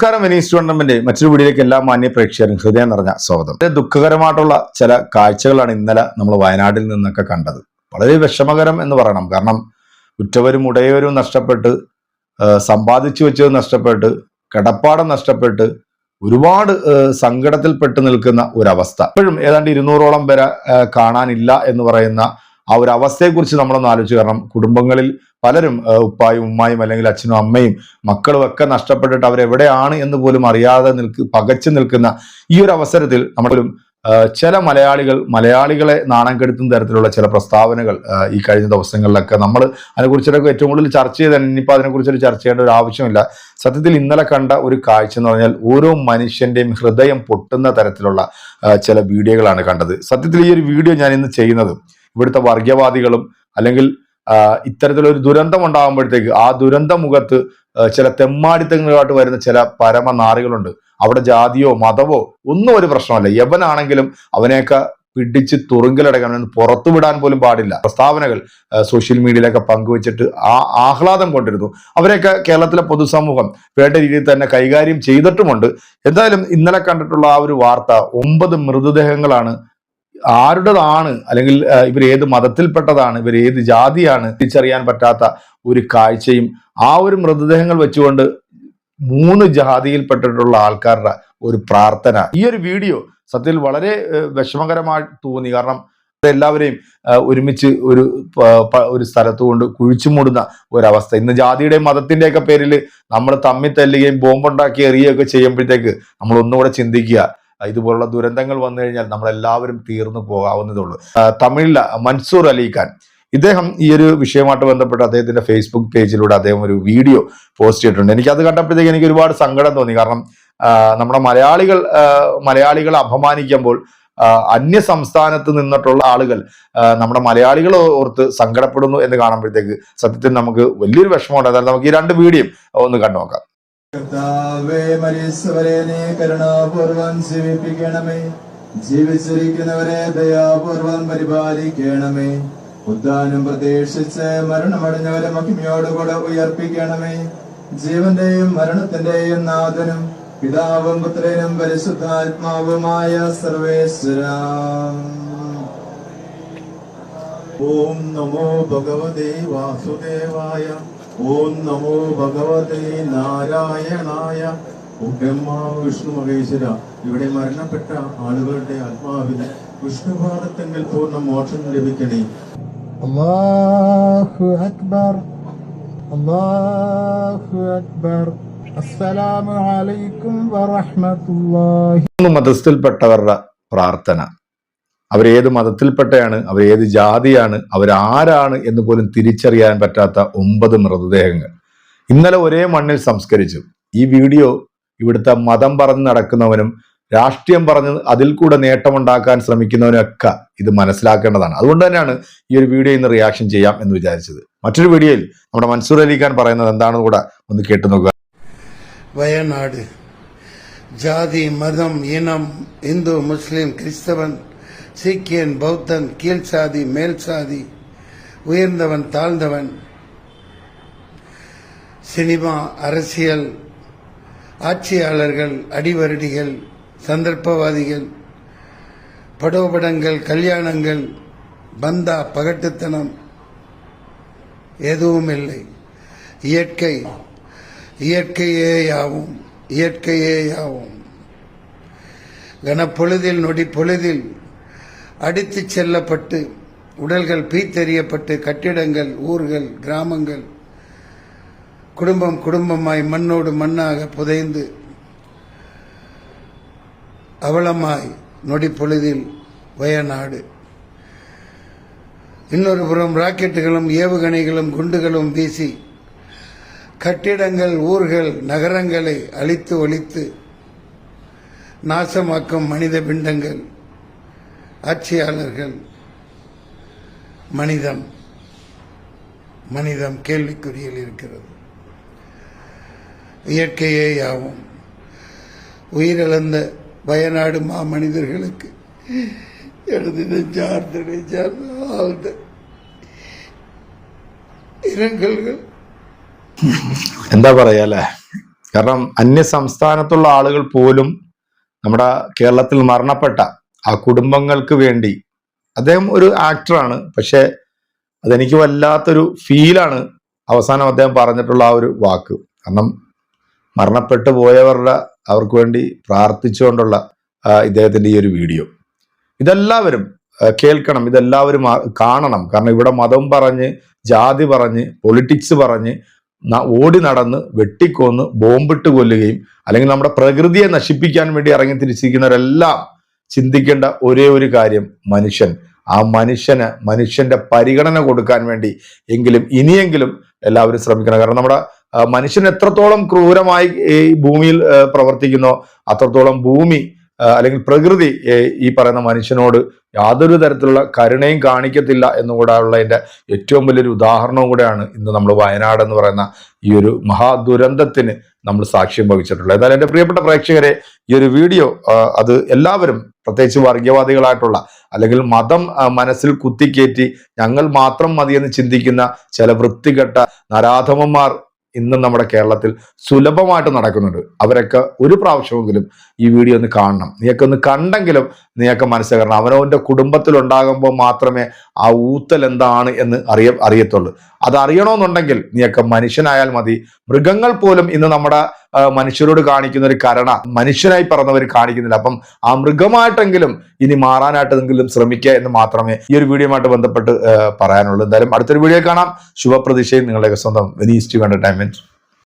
നമസ്കാരം. Venice tournament മറ്റൊരു വീഡിയോയിലേക്ക് എല്ലാ മാന്യ പ്രേക്ഷകരും ഹൃദയം നിറഞ്ഞ സ്വാഗതം. വളരെ ദുഃഖകരമായിട്ടുള്ള ചില കാഴ്ചകളാണ് ഇന്നലെ നമ്മൾ വയനാട്ടിൽ നിന്നൊക്കെ കണ്ടത്. വളരെ വിഷമകരം എന്ന് പറയണം. കാരണം ഉറ്റവരും ഉടയവരും നഷ്ടപ്പെട്ട് സമ്പാദിച്ചു വെച്ചത് നഷ്ടപ്പെട്ട് കിടപ്പാടം നഷ്ടപ്പെട്ട് ഒരുപാട് സങ്കടത്തിൽപ്പെട്ട് നിൽക്കുന്ന ഒരവസ്ഥ. ഇപ്പോഴും ഏതാണ്ട് ഇരുന്നൂറോളം പേരെ കാണാനില്ല എന്ന് പറയുന്ന ആ ഒരു അവസ്ഥയെക്കുറിച്ച് നമ്മളൊന്ന് ആലോചിച്ച് കാരണം കുടുംബങ്ങളിൽ പലരും ഉപ്പായും ഉമ്മായും അല്ലെങ്കിൽ അച്ഛനും അമ്മയും മക്കളും ഒക്കെ നഷ്ടപ്പെട്ടിട്ട് അവരെവിടെയാണ് എന്ന് പോലും അറിയാതെ നിൽക്ക് പകച്ചു നിൽക്കുന്ന ഈ ഒരു അവസരത്തിൽ നമ്മളും ചില മലയാളികൾ മലയാളികളെ നാണം കെടുത്തുന്ന തരത്തിലുള്ള ചില പ്രസ്താവനകൾ ഈ കഴിഞ്ഞ ദിവസങ്ങളിലൊക്കെ നമ്മൾ അതിനെക്കുറിച്ചൊക്കെ ഏറ്റവും കൂടുതൽ ചർച്ച ചെയ്ത് ഇനിയിപ്പോൾ അതിനെക്കുറിച്ചൊരു ചർച്ച ചെയ്യേണ്ട ഒരു ആവശ്യമില്ല. സത്യത്തിൽ ഇന്നലെ കണ്ട ഒരു കാഴ്ച എന്ന് പറഞ്ഞാൽ ഓരോ മനുഷ്യന്റെയും ഹൃദയം പൊട്ടുന്ന തരത്തിലുള്ള ചില വീഡിയോകളാണ് കണ്ടത്. സത്യത്തിൽ ഈ ഒരു വീഡിയോ ഞാൻ ഇന്ന് ചെയ്യുന്നത് ഇവിടുത്തെ വർഗീയവാദികളും അല്ലെങ്കിൽ ഇത്തരത്തിലൊരു ദുരന്തം ഉണ്ടാകുമ്പോഴത്തേക്ക് ആ ദുരന്ത മുഖത്ത് ചില തെമ്മാടിത്തങ്ങളായിട്ട് വരുന്ന ചില പരമനാറികളുണ്ട്. അവിടെ ജാതിയോ മതമോ ഒന്നും ഒരു പ്രശ്നമല്ല. യവനാണെങ്കിലും അവനെയൊക്കെ പിടിച്ച് തുറുങ്കിലടക്കാൻ പുറത്തു വിടാൻ പോലും പാടില്ല. പ്രസ്താവനകൾ സോഷ്യൽ മീഡിയയിലൊക്കെ പങ്കുവച്ചിട്ട് ആ ആഹ്ലാദം കൊണ്ടിരുന്നു. അവരെയൊക്കെ കേരളത്തിലെ പൊതുസമൂഹം വേണ്ട രീതിയിൽ തന്നെ കൈകാര്യം ചെയ്തിട്ടുമുണ്ട്. എന്തായാലും ഇന്നലെ കണ്ടിട്ടുള്ള ആ ഒരു വാർത്ത ഒമ്പത് മൃതദേഹങ്ങളാണ് ആരുടേതാണ്? അല്ലെങ്കിൽ ഇവർ ഏത് മതത്തിൽപ്പെട്ടതാണ്? ഇവർ ഏത് ജാതിയാണ്? തിരിച്ചറിയാൻ പറ്റാത്ത ഒരു കാഴ്ചയും ആ ഒരു മൃതദേഹങ്ങൾ വെച്ചുകൊണ്ട് മൂന്ന് ജാതിയിൽപ്പെട്ടിട്ടുള്ള ആൾക്കാരുടെ ഒരു പ്രാർത്ഥന. ഈ ഒരു വീഡിയോ സത്യത്തിൽ വളരെ വിഷമകരമായി തോന്നി. കാരണം എല്ലാവരെയും ഒരുമിച്ച് ഒരു ഒരു സ്ഥലത്ത് കൊണ്ട് കുഴിച്ചു മൂടുന്ന ഒരവസ്ഥ. ഇന്ന് ജാതിയുടെയും മതത്തിന്റെയൊക്കെ പേരിൽ നമ്മൾ തമ്മിൽ തല്ലുകയും ബോംബുണ്ടാക്കി എറിയുകയൊക്കെ ചെയ്യുമ്പോഴത്തേക്ക് നമ്മൾ ഒന്നുകൂടെ ചിന്തിക്കുക ഇതുപോലുള്ള ദുരന്തങ്ങൾ വന്നു കഴിഞ്ഞാൽ നമ്മളെല്ലാവരും തീർന്നു പോകാവുന്നതേ ഉള്ളൂ ആ, തമിഴിലെ മൻസൂർ അലി ഖാൻ. ഇദ്ദേഹം ഈ ഒരു വിഷയമായിട്ട് ബന്ധപ്പെട്ട് അദ്ദേഹത്തിന്റെ ഫേസ്ബുക്ക് പേജിലൂടെ അദ്ദേഹം ഒരു വീഡിയോ പോസ്റ്റ് ചെയ്തിട്ടുണ്ട്. എനിക്ക് അത് കണ്ടപ്പോഴത്തേക്ക് എനിക്ക് ഒരുപാട് സങ്കടം തോന്നി. കാരണം നമ്മുടെ മലയാളികൾ മലയാളികളെ അപമാനിക്കുമ്പോൾ അന്യ സംസ്ഥാനത്ത് നിന്നിട്ടുള്ള ആളുകൾ നമ്മുടെ മലയാളികൾ ഓർത്ത് സങ്കടപ്പെടുന്നു എന്ന് കാണുമ്പോഴത്തേക്ക് സത്യത്തിൽ നമുക്ക് വലിയൊരു വിഷമമുണ്ട്. അതായത് നമുക്ക് ഈ രണ്ട് വീഡിയോ ഒന്ന് കണ്ടു നോക്കാം കർത്താവേ മരിച്ചവരെ നീ കരുണാപൂർവം ജീവിപ്പിക്കണമേ. ജീവിച്ചിരിക്കുന്നവരെ ദയാപൂർവം പരിപാലിക്കണമേ. ഉദ്ധാനം പ്രതീക്ഷിച്ച് മരണമടഞ്ഞവരെ മഹിമയോടുകൂടെ ഉയർപ്പിക്കണമേ. ജീവന്റെയും മരണത്തിന്റെയും നാഥനും പിതാവും പുത്രനും പരിശുദ്ധാത്മാവുമായ സർവേശ്വര. ഓം നമോ ഭഗവതേ വാസുദേവായ ഓം നമോ ഭഗവതേ നാരായണായ. ബ്രഹ്മാ വിഷ്ണു മഹേശ്വര. ഇവിടെ മരണപ്പെട്ട ആളുകളുടെ ആത്മാവിന് വിഷ്ണുപാദത്തെങ്കിൽ പൂർണ മോക്ഷം ലഭിക്കണേ. അള്ളാഹു അക്ബർ. അള്ളാഹു അക്ബർ. അസ്സലാമു അലൈക്കും വറഹ്മത്തുള്ളാഹി. മതസ്ഥിൽപ്പെട്ടവരുടെ പ്രാർത്ഥന. അവരേത് മതത്തിൽപ്പെട്ടയാണ് അവരേത് ജാതിയാണ് അവരാരാണ് എന്ന് പോലും തിരിച്ചറിയാൻ പറ്റാത്ത ഒമ്പത് മൃതദേഹങ്ങൾ. ഇന്നലെ ഒരേ മണ്ണിൽ സംസ്കരിച്ചു. ഈ വീഡിയോ ഇവിടുത്തെ മതം പറഞ്ഞ് നടക്കുന്നവനും രാഷ്ട്രീയം പറഞ്ഞ് അതിൽ കൂടെ നേട്ടമുണ്ടാക്കാൻ ശ്രമിക്കുന്നവനൊക്കെ ഇത് മനസ്സിലാക്കേണ്ടതാണ്. അതുകൊണ്ട് തന്നെയാണ് ഈ ഒരു വീഡിയോ ഇന്ന് റിയാക്ഷൻ ചെയ്യാം എന്ന് വിചാരിച്ചത്. മറ്റൊരു വീഡിയോയിൽ നമ്മുടെ മൻസൂർ അലിഖാൻ പറയുന്നത് എന്താണെന്ന് കൂടെ ഒന്ന് കേട്ടു നോക്കുക. വയനാട്. ജാതി മതം ഇനം ഹിന്ദു മുസ്ലിം ക്രിസ്തവൻ சீக்கியன் பௌத்தன் கீழ் சாதி மேல் சாதி உயர்ந்தவன் தாழ்ந்தவன். சினிமா அரசியல் ஆட்சியாளர்கள் அடிவருடிகள் சந்தர்ப்பவாதிகள் படோபடங்கள் கல்யாணங்கள் பந்தா பகட்டுத்தனம் எதுவும் இல்லை இயற்கை இயற்கையே யாவும் இயற்கையே யாவும் கனப்பொழுதில் நொடி பொழுதில் அடித்துச் செல்லப்பட்டு உடல்கள் பீத்தெறியப்பட்டு கட்டிடங்கள் ஊர்கள் கிராமங்கள் குடும்பம் குடும்பமாய் மண்ணோடு மண்ணாக புதைந்து அவலமாய் நொடி பொழுதில் வயநாடு. இன்னொரு புறம் ராக்கெட்டுகளும் ஏவுகணைகளும் குண்டுகளும் வீசி கட்டிடங்கள் ஊர்கள் நகரங்களை அழித்து ஒழித்து நாசமாக்கும் மனித பிண்டங்கள். ஆட்சியாளர்கள் மனிதம் மனிதம் கேள்விக்குறியில் இருக்கிறது இயற்கையே யாவும் உயிரிழந்த வயநாடு மாமனிதர்களுக்கு எனது நெஞ்சார்ந்த நெஞ்சார்ந்த ஆழ்ந்த இரங்கல்கள் എന്താ പറയാ അല്ലെ കാരണം അന്യ സംസ്ഥാനത്തുള്ള ആളുകൾ പോലും നമ്മുടെ കേരളത്തിൽ മരണപ്പെട്ട ആ കുടുംബങ്ങൾക്ക് വേണ്ടി. അദ്ദേഹം ഒരു ആക്ടറാണ് പക്ഷേ അതെനിക്ക് വല്ലാത്തൊരു ഫീലാണ് അവസാനം അദ്ദേഹം പറഞ്ഞിട്ടുള്ള ആ ഒരു വാക്ക്. കാരണം മരണപ്പെട്ടു പോയവരുടെ അവർക്ക് വേണ്ടി പ്രാർത്ഥിച്ചുകൊണ്ടുള്ള ഇദ്ദേഹത്തിന്റെ ഈ ഒരു വീഡിയോ. ഇതെല്ലാവരും കേൾക്കണം. ഇതെല്ലാവരും കാണണം. കാരണം ഇവിടെ മതം പറഞ്ഞ് ജാതി പറഞ്ഞ് പൊളിറ്റിക്സ് പറഞ്ഞ് ഓടി നടന്ന് വെട്ടിക്കൊന്ന് ബോംബിട്ട് കൊല്ലുകയും അല്ലെങ്കിൽ നമ്മുടെ പ്രകൃതിയെ നശിപ്പിക്കാൻ വേണ്ടി ഇറങ്ങി തിരിച്ചിരിക്കുന്നവരെല്ലാം ചിന്തിക്കേണ്ട ഒരേ ഒരു കാര്യം മനുഷ്യൻ. ആ മനുഷ്യന് മനുഷ്യന്റെ പരിഗണന കൊടുക്കാൻ വേണ്ടി എങ്കിലും ഇനിയെങ്കിലും എല്ലാവരും ശ്രമിക്കണം. കാരണം നമ്മുടെ മനുഷ്യൻ എത്രത്തോളം ക്രൂരമായി ഈ ഭൂമിയിൽ പ്രവർത്തിക്കുന്നോ അത്രത്തോളം ഭൂമി അല്ലെങ്കിൽ പ്രകൃതി ഈ പറയുന്ന മനുഷ്യനോട് യാതൊരു തരത്തിലുള്ള കരുണയും കാണിക്കത്തില്ല എന്നുകൂടാനുള്ള എന്റെ ഏറ്റവും വലിയൊരു ഉദാഹരണവും കൂടെയാണ് ഇന്ന് നമ്മൾ വയനാട് എന്ന് പറയുന്ന ഈ ഒരു മഹാദുരന്തത്തിന് നമ്മൾ സാക്ഷ്യം വഹിച്ചിട്ടുള്ളത്. എന്നാൽ എന്റെ പ്രിയപ്പെട്ട പ്രേക്ഷകരെ ഈ ഒരു വീഡിയോ അത് എല്ലാവരും പ്രത്യേകിച്ച് വർഗീയവാദികളായിട്ടുള്ള അല്ലെങ്കിൽ മതം മനസ്സിൽ കുത്തിക്കയറ്റി ഞങ്ങൾ മാത്രം മതിയെന്ന് ചിന്തിക്കുന്ന ചില വൃത്തികെട്ട നരാധമന്മാർ ഇന്നും നമ്മുടെ കേരളത്തിൽ സുലഭമായിട്ട് നടക്കുന്നുണ്ട്. അവരൊക്കെ ഒരു പ്രാവശ്യമെങ്കിലും ഈ വീഡിയോ ഒന്ന് കാണണം. നീയൊക്കെ ഒന്ന് കണ്ടെങ്കിലും നീയൊക്കെ മനസ്സിലാക്കണം. അവനവന്റെ കുടുംബത്തിലുണ്ടാകുമ്പോൾ മാത്രമേ ആ ഊത്തൽ എന്താണ് എന്ന് അറിയ അറിയത്തുള്ളൂ. അത് അറിയണമെന്നുണ്ടെങ്കിൽ നീയൊക്കെ മനുഷ്യനായാൽ മതി. മൃഗങ്ങൾ പോലും ഇന്ന് നമ്മുടെ മനുഷ്യരോട് കാണിക്കുന്ന ഒരു കരണ മനുഷ്യനായി പറഞ്ഞവർ കാണിക്കുന്നില്ല. അപ്പം ആ മൃഗമായിട്ടെങ്കിലും ഇനി മാറാനായിട്ടെങ്കിലും ശ്രമിക്കുക എന്ന് മാത്രമേ ഈ ഒരു വീഡിയോയുമായിട്ട് ബന്ധപ്പെട്ട് പറയാനുള്ളൂ. എന്തായാലും അടുത്തൊരു വീഡിയോ കാണാം. ശുഭപ്രതീക്ഷയും നിങ്ങളുടെ സ്വന്തം വെനീസ്റ്റ് എന്റർടൈൻമെന്റ്